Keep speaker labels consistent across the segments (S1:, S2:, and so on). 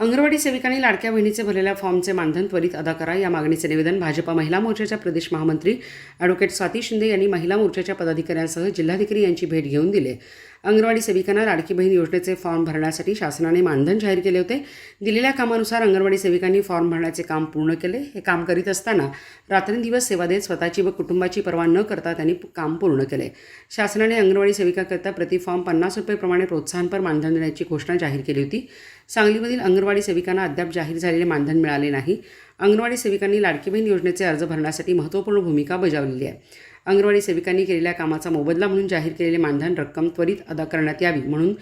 S1: अंगणवाडी सेविकांनी लाडक्या बहिणीचे भरलेल्या फॉर्मचे मानधन त्वरित अदा करा. या मागणीचे निवेदन भाजपा महिला मोर्चाच्या प्रदेश महामंत्री ॲडव्होकेट स्वाती शिंदे यांनी महिला मोर्चाच्या पदाधिकाऱ्यांसह जिल्हाधिकारी यांची भेट घेऊन दिले. अंगणवाडी सेविकांना लाडकी बहीण योजनेचे फॉर्म भरण्यासाठी शासनाने मानधन जाहीर केले होते. दिलेल्या कामानुसार अंगणवाडी सेविकांनी फॉर्म भरण्याचे काम पूर्ण केले. हे काम करीत असताना रात्रंदिवस सेवा देत स्वतःची व कुटुंबाची पर्वा न करता त्यांनी काम पूर्ण केले. शासनाने अंगणवाडी सेविकाकरिता प्रति फॉर्म पन्नास रुपयेप्रमाणे प्रोत्साहनपर मानधन देण्याची घोषणा जाहीर केली होती. सांगलीमधील अंगणवाडी सेविकांना अद्याप जाहीर झालेले मानधन मिळाले नाही. अंगणवाडी सेविकांनी लाडकी बहीण योजनेचे अर्ज भरण्यासाठी महत्त्वपूर्ण भूमिका बजावलेली आहे. अंगणवाडी सेविकांनी केलेल्या कामाचा मोबदला म्हणून जाहीर केलेले मानधन रक्कम त्वरित अदा करण्यात यावी म्हणून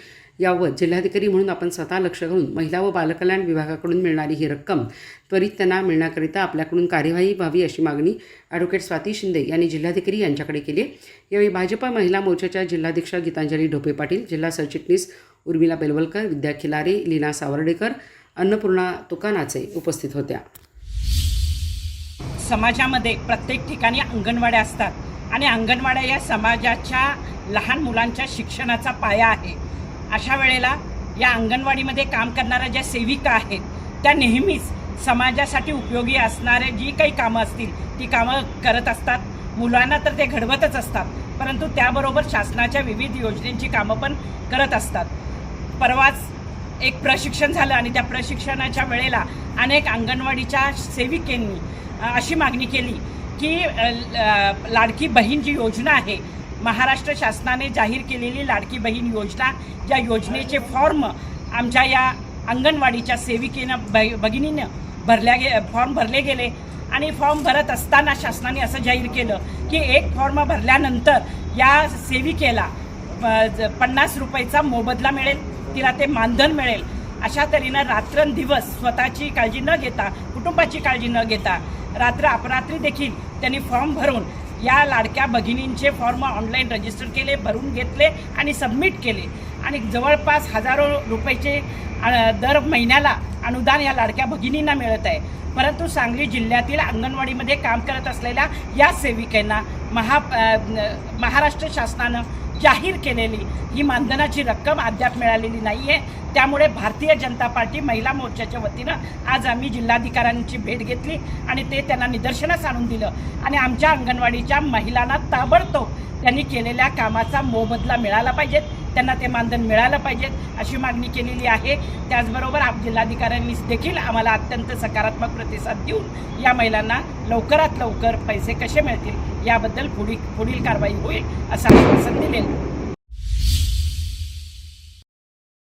S1: यावर जिल्हाधिकारी म्हणून आपण स्वतः लक्ष घालून महिला व बालकल्याण विभागाकडून मिळणारी ही रक्कम त्वरित त्यांना मिळण्याकरिता आपल्याकडून कार्यवाही व्हावी अशी मागणी ॲडव्होकेट स्वाती शिंदे यांनी जिल्हाधिकारी यांच्याकडे केली आहे. यावेळी भाजपा महिला मोर्चाच्या जिल्हाध्यक्ष गीतांजली ढोपे पाटील जिल्हा सरचिटणीस उर्मिला बेलवलकर विद्या खिलारे लीना सावर्डेकर अन्नपूर्णा तुकानाचे उपस्थित होत्या.
S2: समाजामध्ये प्रत्येक ठिकाणी अंगणवाड्या असतात आणि अंगणवाड्या या समाजाच्या लहान मुलांच्या शिक्षणाचा पाया आहे. अशा वेळेला या अंगणवाडीमध्ये काम करणाऱ्या ज्या सेविका आहेत त्या नेहमीच समाजासाठी उपयोगी असणारे जी काही कामं असतील ती कामं करत असतात. मुलांना तर ते घडवतच असतात परंतु त्याबरोबर शासनाच्या विविध योजनेची कामं पण करत असतात. परवाच एक प्रशिक्षण झालं आणि त्या प्रशिक्षणाच्या वेळेला अनेक अंगणवाडीच्या सेविकेंनी अशी मागणी केली की लाडकी बहीण जी योजना आहे महाराष्ट्र शासनाने जाहीर केलेली लाडकी बहीण योजना या योजनेचे फॉर्म आमच्या या अंगणवाडीच्या सेविकेनं ब भगिनीनं भरल्या गे फॉर्म भरले गेले. आणि फॉर्म भरत असताना शासनाने असं जाहीर केलं की एक फॉर्म भरल्यानंतर या सेविकेला प- ज- पन्नास रुपयेचा मोबदला मिळेल. तिला ते मानधन मिळेल. अशा तऱ्हेनं रात्रंदिवस स्वतःची काळजी न घेता कुटुंबाची काळजी न घेता रात्र अपरात्री देखील त्यांनी फॉर्म भरून या लाडक्या भगिनींचे फॉर्म ऑनलाईन रजिस्टर केले भरून घेतले आणि सबमिट केले. आणि जवळपास हजारो रुपयाचे दर महिन्याला अनुदान या लाडक्या भगिनींना मिळत आहे. परंतु सांगली जिल्ह्यातील अंगणवाडीमध्ये काम करत असलेल्या या सेविकांना महा महाराष्ट्र शासनानं जाहीर केलेली ही मानधनाची रक्कम अद्याप मिळालेली नाही आहे त्यामुळे भारतीय जनता पार्टी महिला मोर्चाच्या वतीनं आज आम्ही जिल्हाधिकाऱ्यांची भेट घेतली आणि ते त्यांना निदर्शनास आणून दिलं. आणि आमच्या अंगणवाडीच्या महिलांना ताबडतोब त्यांनी केलेल्या कामाचा मोबदला मिळाला पाहिजेत. त्यांना ते मानधन मिळालं पाहिजेत अशी मागणी केलेली आहे. त्याचबरोबर आप जिल्हाधिकाऱ्यांनी देखील आम्हाला अत्यंत सकारात्मक प्रतिसाद देऊन या महिलांना लवकरात लवकर पैसे कसे मिळतील याबद्दल पुढील पुढील कारवाई होईल असं आश्वासन दिलेलं